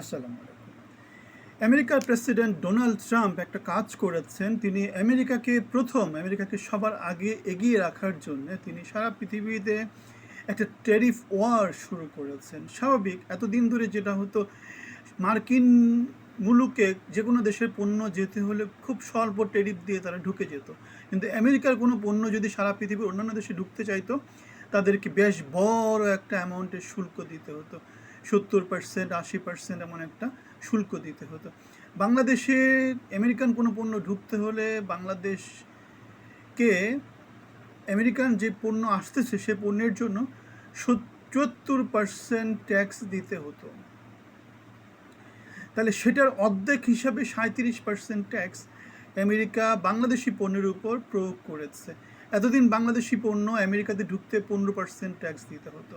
আসসালামু আলাইকুম। আমেরিকার প্রেসিডেন্ট ডোনাল্ড ট্রাম্প একটা কাজ করেছেন। তিনি আমেরিকাকে প্রথম, আমেরিকাকে সবার আগে এগিয়ে রাখার জন্য তিনি সারা পৃথিবীতে একটা ট্যারিফ ওয়ার শুরু করেছেন। স্বাভাবিক, এতদিন ধরে যেটা হতো, মার্কিন মুলুকে যে কোনো দেশের পণ্য যেতে হলে খুব স্বল্প ট্যারিফ দিয়ে তারা ঢুকে যেত। কিন্তু আমেরিকার কোনো পণ্য যদি সারা পৃথিবীর অন্যান্য দেশে ঢুকতে চাইতো, তাদেরকে বেশ বড় একটা অ্যামাউন্টের শুল্ক দিতে হতো। সত্তর পার্সেন্ট আশি পার্সেন্ট এমন একটা শুল্ক দিতে হতো। বাংলাদেশে আমেরিকান কোনো পণ্য ঢুকতে হলে বাংলাদেশকে আমেরিকান যে পণ্য আসতেছে সে পণ্যের জন্য সত্তর পার্সেন্ট ট্যাক্স দিতে হতো। তাহলে সেটার অর্ধেক হিসাবে সাঁত্রিশ পার্সেন্ট ট্যাক্স আমেরিকা বাংলাদেশি পণ্যের উপর প্রয়োগ করেছে। এতদিন বাংলাদেশি পণ্য আমেরিকাতে ঢুকতে পনেরো পার্সেন্ট ট্যাক্স দিতে হতো।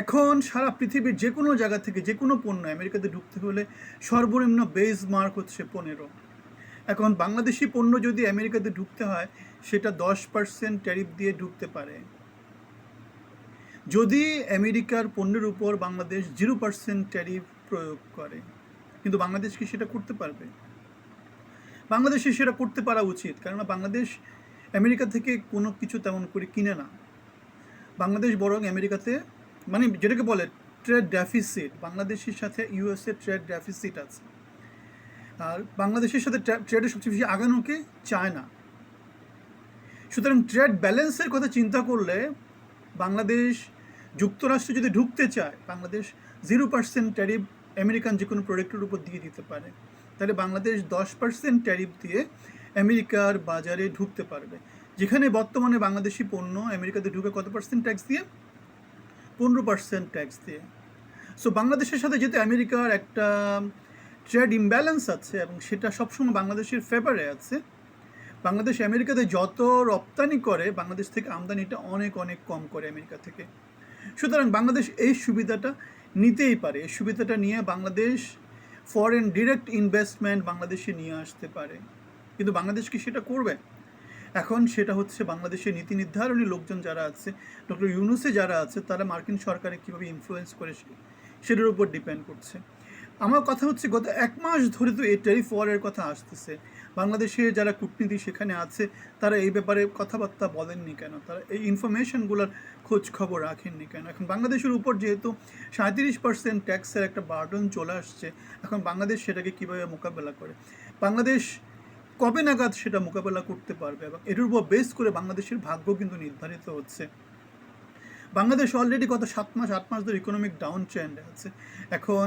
এখন সারা পৃথিবীর যে কোনো জায়গা থেকে যে কোনো পণ্য আমেরিকাতে ঢুকতে হলে সর্বনিম্ন বেস মার্ক হচ্ছে পনেরো। এখন বাংলাদেশি পণ্য যদি আমেরিকাতে ঢুকতে হয়, সেটা দশ পার্সেন্ট ট্যারিফ দিয়ে ঢুকতে পারে। যদি আমেরিকার পণ্যের উপর বাংলাদেশ জিরো পার্সেন্ট ট্যারিফ প্রয়োগ করে, কিন্তু বাংলাদেশ কি সেটা করতে পারবে? বাংলাদেশে সেটা করতে পারা উচিত, কেননা বাংলাদেশ আমেরিকা থেকে কোনো কিছু তেমন করে কিনে না। বাংলাদেশ বরং আমেরিকাতে মানে যেটাকে বলে ট্রেড ডেফিসিট, বাংলাদেশের সাথে ইউএসএ ট্রেড ডেফিসিট আছে। আর বাংলাদেশের সাথে ট্রেডে সবচেয়ে বেশি আগানোকে চায় না সুতরাং ট্রেড ব্যালেন্সের কথা চিন্তা করলে বাংলাদেশ যুক্তরাষ্ট্রে যদি ঢুকতে চায়, Bangladesh zero percent tariff American যে কোনো প্রোডাক্টের উপর দিয়ে দিতে পারে। তাহলে বাংলাদেশ দশ পার্সেন্ট ট্যারিফ দিয়ে আমেরিকার বাজারে ঢুকতে পারবে। যেখানে বর্তমানে বাংলাদেশি পণ্য আমেরিকাতে ঢুকে কত পার্সেন্ট ট্যাক্স দিয়ে? পনেরো পার্সেন্ট ট্যাক্স দিয়ে। সো বাংলাদেশের সাথে যেহেতু আমেরিকার একটা ট্রেড ইমব্যালেন্স আছে এবং সেটা সবসময় বাংলাদেশের ফেভারে আছে, বাংলাদেশ আমেরিকাতে যত রপ্তানি করে, বাংলাদেশ থেকে আমদানিটা অনেক অনেক কম করে আমেরিকা থেকে। সুতরাং বাংলাদেশ এই সুবিধাটা নিতেই পারে। এই সুবিধাটা নিয়ে বাংলাদেশ ফরেন ডিরেক্ট ইনভেস্টমেন্ট বাংলাদেশে নিয়ে আসতে পারে। কিন্তু বাংলাদেশ কি সেটা করবে? এখন সেটা হচ্ছে বাংলাদেশের নীতি নির্ধারণী লোকজন যারা আছে, ডক্টর ইউনুসে যারা আছে, তারা মার্কিন সরকারে কীভাবে ইনফ্লুয়েন্স করে সেটার উপর ডিপেন্ড করছে। আমার কথা হচ্ছে গত এক মাস ধরে তো এই ট্যারিফ ওয়ারের কথা আসতেছে। বাংলাদেশে যারা কূটনীতি সেখানে আছে, তারা এই ব্যাপারে কথাবার্তা বলেননি কেন? তারা এই ইনফরমেশনগুলোর খোঁজ খবর রাখেননি কেন? এখন বাংলাদেশের উপর যেহেতু সাঁত্রিশ পার্সেন্ট ট্যাক্সের একটা বার্ডন চলে আসছে, এখন বাংলাদেশ সেটাকে কীভাবে মোকাবেলা করে? বাংলাদেশ কবে নাগাদ সেটা মোকাবেলা করতে পারবে এবং এটার উপর বেস করে বাংলাদেশের ভাগ্য কিন্তু নির্ধারিত হচ্ছে। বাংলাদেশ অলরেডি গত সাত মাস, আট মাস ধরে ইকোনমিক ডাউন ট্রেন্ডে আছে। এখন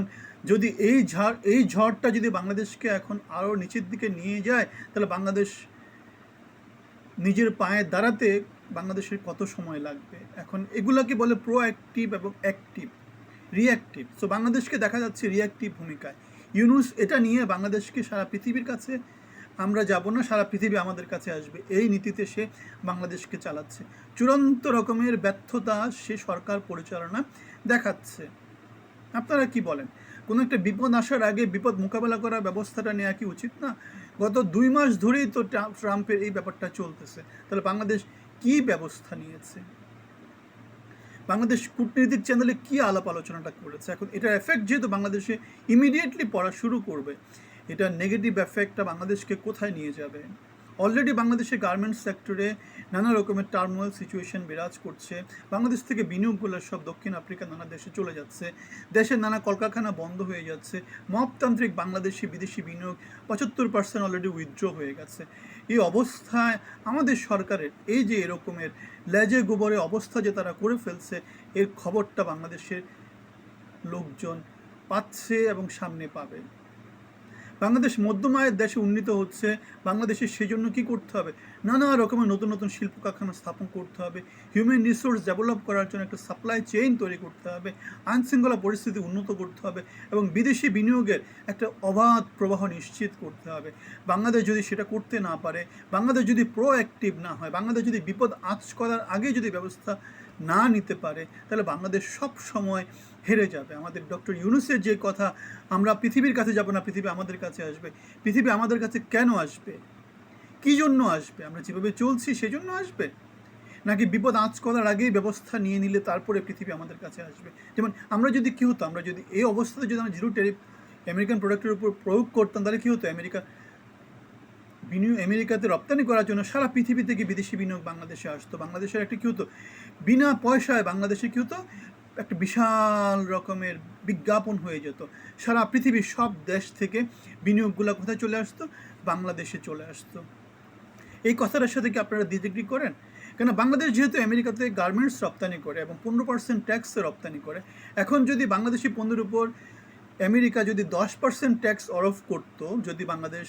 যদি এই ঝড়, এই ঝড়টা যদি বাংলাদেশকে এখন আরও নিচের দিকে নিয়ে যায়, তাহলে বাংলাদেশ নিজের পায়ে দাঁড়াতে বাংলাদেশের কত সময় লাগবে? এখন এগুলাকে বলে প্রোঅ্যাক্টিভ এবং অ্যাক্টিভ রিঅ্যাক্টিভ সো বাংলাদেশকে দেখা যাচ্ছে রিঅ্যাক্টিভ ভূমিকায়। ইউনুস এটা নিয়ে বাংলাদেশকে সারা পৃথিবীর কাছে আমরা যাব না, সারা পৃথিবী আমাদের কাছে আসবে। এই নীতিতে সে বাংলাদেশকে চালাচ্ছে। চূড়ান্ত রকমের ব্যর্থতা সে সরকার পরিচালনা দেখাচ্ছে। আপনারা কি বলেন? কোনো একটা বিপদ আসার আগে বিপদ মোকাবেলা করার ব্যবস্থাটা নেওয়া কি উচিত না? গত দুই মাস ধরেই তো ট্রাম্পের এই ব্যাপারটা চলতেছে। তাহলে বাংলাদেশ কি ব্যবস্থা নিয়েছে? বাংলাদেশ কূটনীতিক চ্যানেলে কি আলাপ আলোচনাটা করেছে? এখন এটার এফেক্ট যেহেতু বাংলাদেশে ইমিডিয়েটলি পড়া শুরু করবে। এটা নেগেটিভ এফেক্টটা বাংলাদেশকে কোথায় নিয়ে যাবে? অলরেডি বাংলাদেশের গার্মেন্টস সেক্টরে নানা রকমের টার্মোয়াল সিচুয়েশন বিরাজ করছে। বাংলাদেশ থেকে বিনিয়োগগুলো সব দক্ষিণ আফ্রিকা, নানা দেশে চলে যাচ্ছে। দেশের নানা কলকারখানা বন্ধ হয়ে যাচ্ছে। মপতান্ত্রিক বাংলাদেশি বিদেশি বিনিয়োগ পঁচাত্তর পার্সেন্ট অলরেডি উইথড্র হয়ে গেছে। এই অবস্থায় আমাদের সরকারের এই যে এরকমের লেজে গোবরে অবস্থা যে তারা করে ফেলছে, এর খবরটা বাংলাদেশের লোকজন পাচ্ছে এবং সামনে পাবে। বাংলাদেশ মধ্যম আয়ের দেশে উন্নীত হচ্ছে বাংলাদেশের সেজন্য কী করতে হবে? নানা রকমের নতুন নতুন শিল্প কারখানা স্থাপন করতে হবে হিউম্যান রিসোর্স ডেভেলপ করার জন্য একটা সাপ্লাই চেইন তৈরি করতে হবে, আইনশৃঙ্খলা পরিস্থিতি উন্নত করতে হবে এবং বিদেশি বিনিয়োগের একটা অবাধ প্রবাহ নিশ্চিত করতে হবে। বাংলাদেশ যদি সেটা করতে না পারে, বাংলাদেশ যদি প্রোঅ্যাক্টিভ না হয়, বাংলাদেশ যদি বিপদ আঁচ করার আগে যদি ব্যবস্থা না নিতে পারে, তাহলে বাংলাদেশ সব সময় হেরে যাবে। আমাদের ডক্টর ইউনুসের যে কথা, আমরা পৃথিবীর কাছে যাব না, পৃথিবী আমাদের কাছে আসবে। পৃথিবী আমাদের কাছে কেন আসবে? কি জন্য আসবে? আমরা যেভাবে চলছি, সেজন্য আসবে? নাকি বিপদ আঁচ করার আগেই ব্যবস্থা নিয়ে নিলে তারপরে পৃথিবী আমাদের কাছে আসবে? যেমন আমরা যদি কী হতো, আমরা যদি এই অবস্থাতে যদি আমরা জিরো ট্যারিফ আমেরিকান প্রোডাক্টের উপর প্রয়োগ করতাম, তাহলে কী হতো? আমেরিকা বিনিয়োগ আমেরিকাতে রপ্তানি করার জন্য সারা পৃথিবী থেকে বিদেশি বিনিয়োগ বাংলাদেশে আসতো। বাংলাদেশের একটা কী হতো? বিনা পয়সায় বাংলাদেশে কী হতো? একটা বিশাল রকমের বিজ্ঞাপন হয়ে যেত। সারা পৃথিবীর সব দেশ থেকে বিনিয়োগগুলো কোথায় চলে আসতো? বাংলাদেশে চলে আসতো। এই কথাটার সাথে কি আপনারা ডিগ্রি করেন? কেন বাংলাদেশ যেহেতু আমেরিকাতে গার্মেন্টস রপ্তানি করে এবং পনেরো পার্সেন্ট ট্যাক্স রপ্তানি করে, এখন যদি বাংলাদেশি পণ্যের উপর আমেরিকা যদি দশ পার্সেন্ট ট্যাক্স অরফ করতো, যদি বাংলাদেশ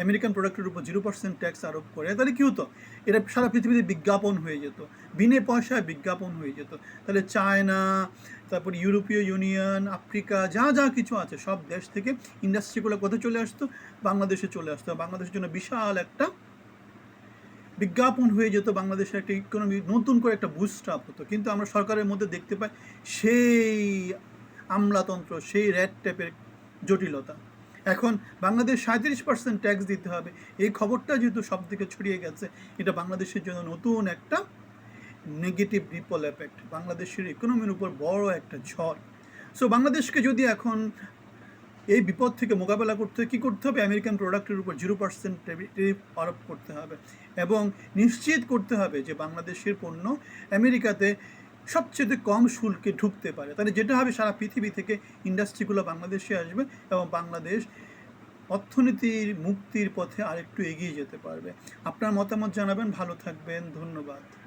আমেরিকান প্রোডাক্টের উপর জিরো পার্সেন্ট ট্যাক্স আরোপ করে। তাহলে কী হতো? এটা সারা পৃথিবীতে বিজ্ঞাপন হয়ে যেত। বিনে পয়সায় বিজ্ঞাপন হয়ে যেত। তাহলে চায়না, তারপর ইউরোপীয় ইউনিয়ন, আফ্রিকা, যা যা কিছু আছে, সব দেশ থেকে ইন্ডাস্ট্রিগুলো কোথায় চলে আসতো? বাংলাদেশে চলে আসতো। বাংলাদেশের জন্য বিশাল একটা বিজ্ঞাপন হয়ে যেত। বাংলাদেশের একটা ইকোনমি নতুন করে একটা বুস্ট আপ হতো। কিন্তু আমরা সরকারের মধ্যে দেখতে পাই সেই আমলাতন্ত্র, সেই র্যাড ট্যাপের জটিলতা। এখন বাংলাদেশ সাঁত্রিশ পার্সেন্ট ট্যাক্স দিতে হবে। এই খবরটা যেহেতু সব দিকে ছড়িয়ে গেছে, এটা বাংলাদেশের জন্য নতুন একটা নেগেটিভ রিপল এফেক্ট বাংলাদেশের ইকোনমির উপর বড় একটা ঝড়। সো বাংলাদেশকে যদি এখন এই বিপদ থেকে মোকাবেলা করতে কী করতে হবে? আমেরিকান প্রোডাক্টের উপর জিরো পার্সেন্ট টেরিফ আরোপ করতে হবে। এবং নিশ্চিত করতে হবে যে বাংলাদেশের পণ্য আমেরিকাতে সবচেয়ে কম শুল্কে ঢুকতে পারে। তাহলে যেটা হবে, সারা পৃথিবী থেকে ইন্ডাস্ট্রিগুলো বাংলাদেশে আসবে এবং বাংলাদেশ অর্থনীতির মুক্তির পথে আরেকটু এগিয়ে যেতে পারবে। আপনার মতামত জানাবেন। ভালো থাকবেন। ধন্যবাদ।